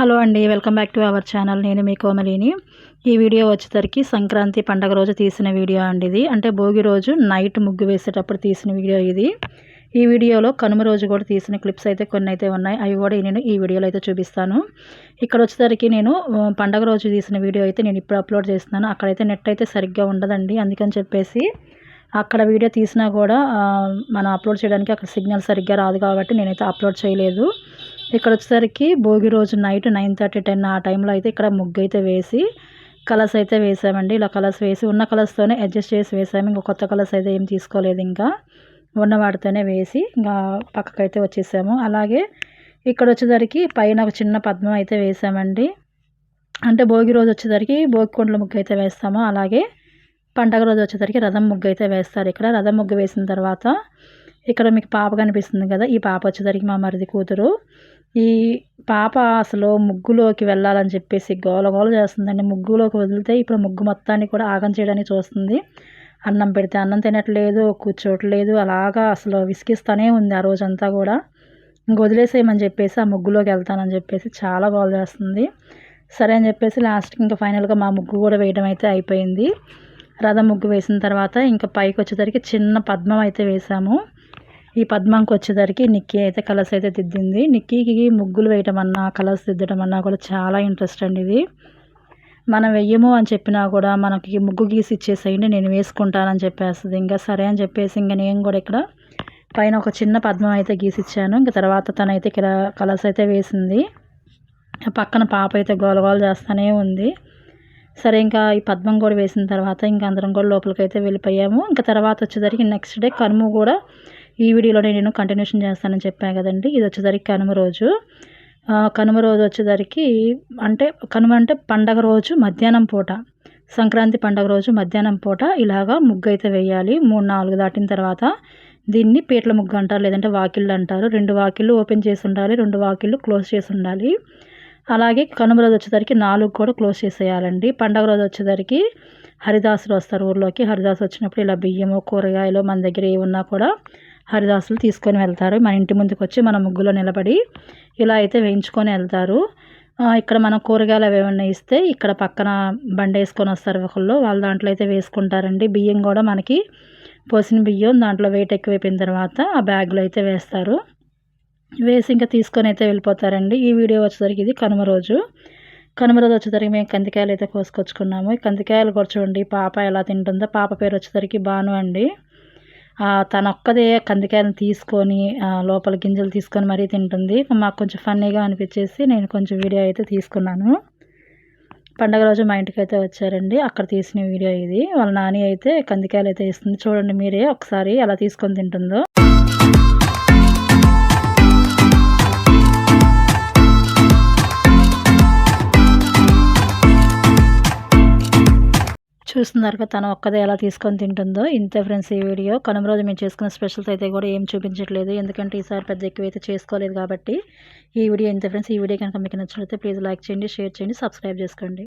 Hello అండి welcome back to our channel. నేను మీ కోమలిని. ఈ వీడియో వచ్చేసరికి సంక్రాంతి పండగ రోజు తీసిన వీడియో అండి ఇది. అంటే భోగి రోజు నైట్ ముగ్గు వేసేటప్పుడు తీసిన వీడియో ఇది. ఈ వీడియోలో కనుమ రోజు కూడా తీసిన క్లిప్స్ అయితే కొన్ని అయితే ఉన్నాయి. అవి కూడా నేను ఈ వీడియోలో అయితే చూపిస్తాను. ఇక్కడ వచ్చేసరికి నేను పండగ రోజు తీసిన వీడియో అయితే నేను ఇప్పుడు అప్లోడ్ చేస్తున్నాను. అక్కడైతే నెట్ అయితే సరిగ్గా ఉండదండి. అందుకని చెప్పేసి అక్కడ వీడియో తీసినా కూడా మనం అప్లోడ్ చేయడానికి అక్కడ సిగ్నల్ సరిగ్గా రాదు కాబట్టి నేనైతే అప్లోడ్ చేయలేదు. ఇక్కడ వచ్చేసరికి భోగి రోజు నైట్ నైన్ థర్టీ టెన్ ఆ టైంలో అయితే ఇక్కడ ముగ్గు అయితే వేసి కలర్స్ అయితే వేసామండి. ఇలా కలర్స్ వేసి ఉన్న కలర్స్తోనే అడ్జస్ట్ చేసి వేసాము. ఇంకా కొత్త కలర్స్ అయితే ఏం తీసుకోలేదు ఇంకా. ఉన్న వాటితోనే వేసి ఇంకా పక్కకైతే వచ్చేసాము. అలాగే ఇక్కడ వచ్చేసరికి పైన ఒక చిన్న పద్మం అయితే వేసామండి. అంటే భోగి రోజు వచ్చేసరికి భోగి కొండల ముగ్గు అయితే వేస్తాము. అలాగే పండగ రోజు వచ్చేసరికి రథం ముగ్గు అయితే వేస్తారు ఇక్కడ. రథం ముగ్గు వేసిన తర్వాత ఇక్కడ మీకు పాప కనిపిస్తుంది కదా ఈ పాప వచ్చేసరికి మా మరిది కూతురు. ఈ పాప అసలు ముగ్గులోకి వెళ్ళాలని చెప్పేసి గోల గోల చేస్తుందండి. ముగ్గులోకి వదిలితే ఇప్పుడు ముగ్గు మొత్తాన్ని కూడా ఆగం చేయడానికి చూస్తుంది. అన్నం పెడితే అన్నం తినట్లేదు కూర్చోట్లేదు అలాగా అసలు విసిగిస్తూనే ఉంది ఆ రోజంతా కూడా. ఇంక వదిలేసేయమని చెప్పేసి ఆ ముగ్గులోకి వెళ్తానని చెప్పేసి చాలా గోల చేస్తుంది. సరే అని చెప్పేసి లాస్ట్కి ఇంకా ఫైనల్గా మా ముగ్గు కూడా వేయడం అయితే అయిపోయింది. రథ ముగ్గు వేసిన తర్వాత ఇంకా పైకి వచ్చేసరికి చిన్న పద్మం అయితే వేసాము. ఈ పద్మంకి వచ్చేసరికి నిక్కీ అయితే కలర్స్ అయితే దిద్దింది. నిక్కీకి ముగ్గులు వేయటం అన్నా కలర్స్ దిద్దడం అన్నా కూడా చాలా ఇంట్రెస్ట్ అండి ఇది. మనం వెయ్యము అని చెప్పినా కూడా మనకి ముగ్గు గీసి ఇచ్చేసేయండి నేను వేసుకుంటానని చెప్పేస్తుంది. ఇంకా సరే అని చెప్పేసి ఇంకా నేను కూడా ఇక్కడ పైన ఒక చిన్న పద్మం అయితే గీసిచ్చాను ఇంకా తర్వాత తనైతే ఇక్కడ కలర్స్ అయితే వేసింది. పక్కన పాప అయితే గోలగోల చేస్తూనే ఉంది. సరే ఇంకా ఈ పద్మం కూడా వేసిన తర్వాత ఇంకా అందరం కూడా లోపలికి అయితే వెళ్ళిపోయాము. ఇంకా తర్వాత వచ్చేసరికి నెక్స్ట్ డే కనుము కూడా ఈ వీడియోలోనే నేను కంటిన్యూషన్ చేస్తానని చెప్పాను కదండి. ఇది వచ్చేసరికి కనుమ రోజు. కనుమ రోజు వచ్చేసరికి అంటే కనుమ అంటే పండగ రోజు మధ్యాహ్నం పూట. సంక్రాంతి పండగ రోజు మధ్యాహ్నం పూట ఇలాగా ముగ్గు అయితే వేయాలి. మూడు నాలుగు దాటిన తర్వాత దీన్ని పీటల ముగ్గు అంటారు లేదంటే వాకిళ్ళు అంటారు. రెండు వాకిళ్ళు ఓపెన్ చేసి ఉండాలి రెండు వాకిళ్ళు క్లోజ్ చేసి ఉండాలి. అలాగే కనుమ రోజు వచ్చేసరికి నాలుగు కూడా క్లోజ్ చేసేయాలండి. పండగ రోజు వచ్చేసరికి హరిదాసులు వస్తారు ఊర్లోకి. హరిదాసు వచ్చినప్పుడు ఇలా బియ్యము కూరగాయలు మన దగ్గర ఏమున్నా కూడా హరిదాసులు తీసుకొని వెళ్తారు. మన ఇంటి ముందుకు వచ్చి మన ముగ్గులో నిలబడి ఇలా అయితే వేయించుకొని వెళ్తారు. ఇక్కడ మనం కూరగాయలు అవి ఏమన్నా ఇస్తే ఇక్కడ పక్కన బండి వేసుకొని వస్తారు ఒకళ్ళు. వాళ్ళు దాంట్లో అయితే వేసుకుంటారండి. బియ్యం కూడా మనకి పోసిన బియ్యం దాంట్లో వెయిట్ ఎక్కువైపోయిన తర్వాత ఆ బ్యాగ్లో అయితే వేస్తారు. వేసి ఇంకా తీసుకొని అయితే వెళ్ళిపోతారండి. ఈ వీడియో వచ్చేసరికి ఇది కనుమ రోజు. కనుమ రోజు వచ్చేసరికి మేము కందికాయలు అయితే కోసుకొచ్చుకున్నాము. ఈ కందికాయలు కూడా చూడండి పాప ఎలా తింటుందో. పాప పేరు వచ్చేసరికి బాను అండి. తన ఒక్కదే కందికాయలను తీసుకొని లోపల గింజలు తీసుకొని మరీ తింటుంది. మాకు కొంచెం ఫన్నీగా అనిపించేసి నేను కొంచెం వీడియో అయితే తీసుకున్నాను. పండగ రోజు మా ఇంటికి అయితే వచ్చారండి. అక్కడ తీసిన వీడియో ఇది. వాళ్ళ నాని అయితే కందికాయలు అయితే ఇస్తుంది చూడండి మీరే ఒకసారి ఎలా తీసుకొని తింటుందో. చూస్తున్నారు కదా తను ఒక్కదే ఎలా తీసుకొని తింటుందో. ఇంతే ఫ్రెండ్స్ ఈ వీడియో. కనుమ రోజు మేము చేసుకున్న స్పెషల్స్ అయితే కూడా ఏం చూపించట్లేదు. ఎందుకంటే ఈసారి పెద్ద ఎక్కువ అయితే చేసుకోలేదు కాబట్టి ఈ వీడియో ఇంతే ఫ్రెండ్స్. ఈ వీడియో కనుక మీకు నచ్చినట్లయితే ప్లీజ్ లైక్ చేయండి షేర్ చేయండి సబ్స్క్రైబ్ చేసుకోండి.